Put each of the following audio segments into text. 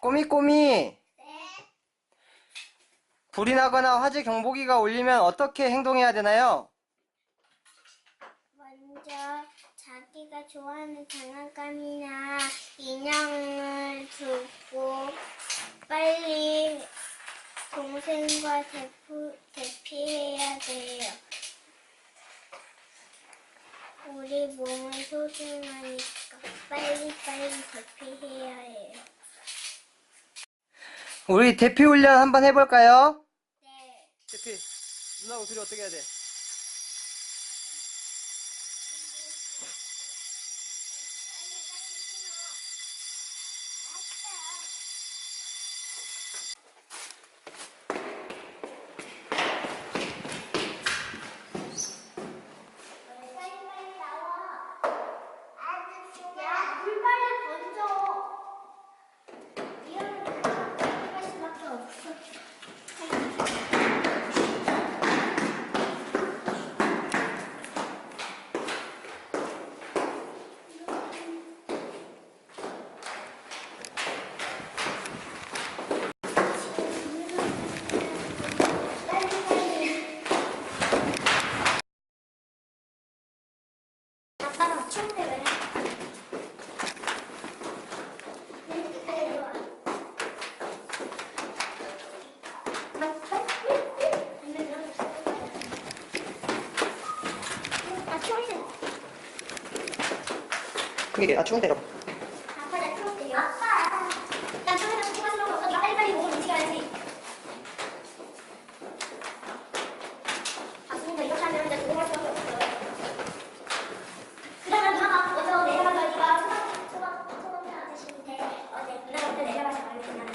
꼬미꼬미 네. 불이 나거나 화재 경보기가 울리면 어떻게 행동해야 되나요? 먼저 자기가 좋아하는 장난감이나 인형을 두고 빨리 동생과 대프, 대피해야 돼요. 우리 몸은 소중하니까 빨리빨리 대피해야 해요. 우리 대피 훈련 한번 해볼까요? 네. 대피 누나하고 둘이 어떻게 해야 돼? 빨리빨리 나와. 야, 물 빨리 던져. 이러면 갈 수밖에 없어. 아빠랑 추운데 왜? 아 추운데 그게 아 추운 데로 아빠 나 추운데요? 아빠 나 추운데 누가 쓰는 거 없어 나 빨리빨리 먹으면 움직여야지 맞습니다 이렇게 하면 이제 도움할 수밖에 없어요 그러면 누나가 먼저 내려가서 네가 소방 소방 소방대 아저씨한테 어제 누나가 먼저 내려가서 말해주면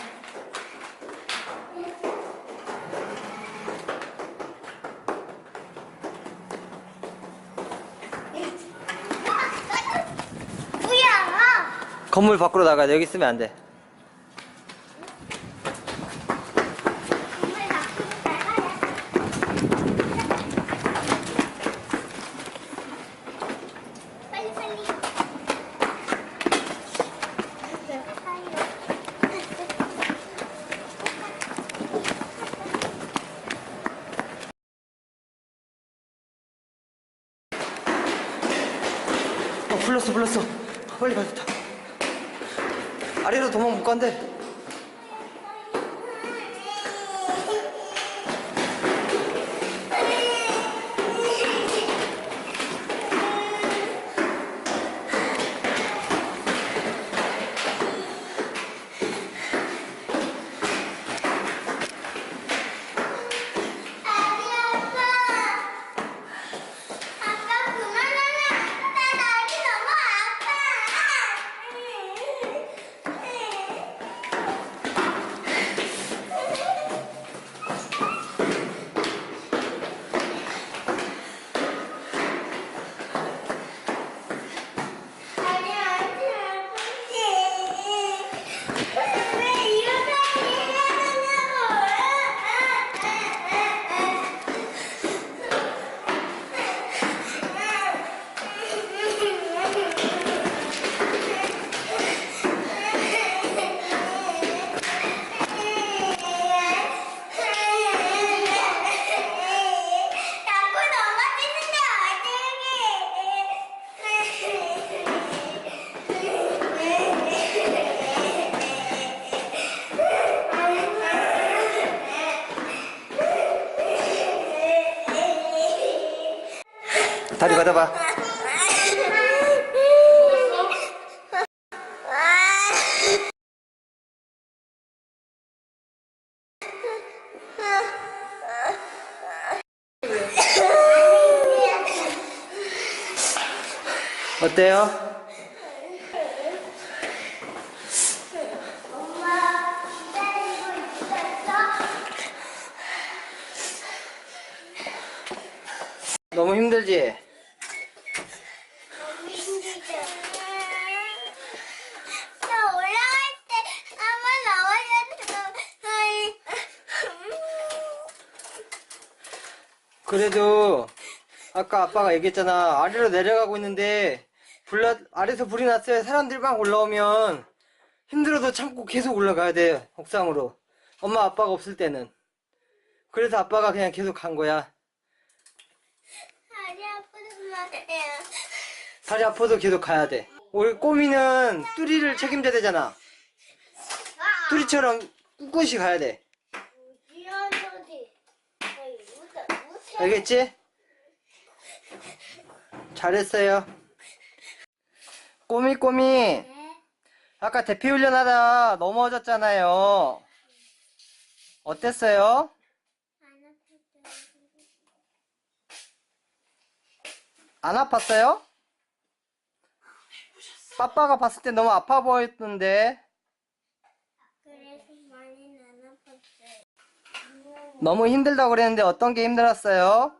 뭐야? 건물 밖으로 나가야 돼 여기 있으면. 빨리 빨리. 어 불렀어 불렀어 빨리 가자 아래로 도망 못 간대 다리 받아봐 어때요? 엄마 기다리고 있었어? 너무 힘들지? 그래도 아까 아빠가 얘기했잖아 아래로 내려가고 있는데 불 나, 아래서 불이 났어요 사람들 막 올라오면 힘들어도 참고 계속 올라가야 돼, 옥상으로. 엄마 아빠가 없을 때는. 그래서 아빠가 그냥 계속 간 거야. 다리 아프지 마세요. 다리 아파도 계속 가야 돼. 우리 꼬미는 뚜리를 책임져야 되잖아. 뚜리처럼 꿋꿋이 가야 돼. 알겠지? 잘했어요. 꼬미 꼬미. 네. 아까 대피 훈련하다 넘어졌잖아요. 어땠어요? 안안 아팠어요? 빠빠가 봤을 때 너무 아파 보였던데 그래서 많이 안 아팠어요. 너무 힘들다고 그랬는데 어떤 게 힘들었어요?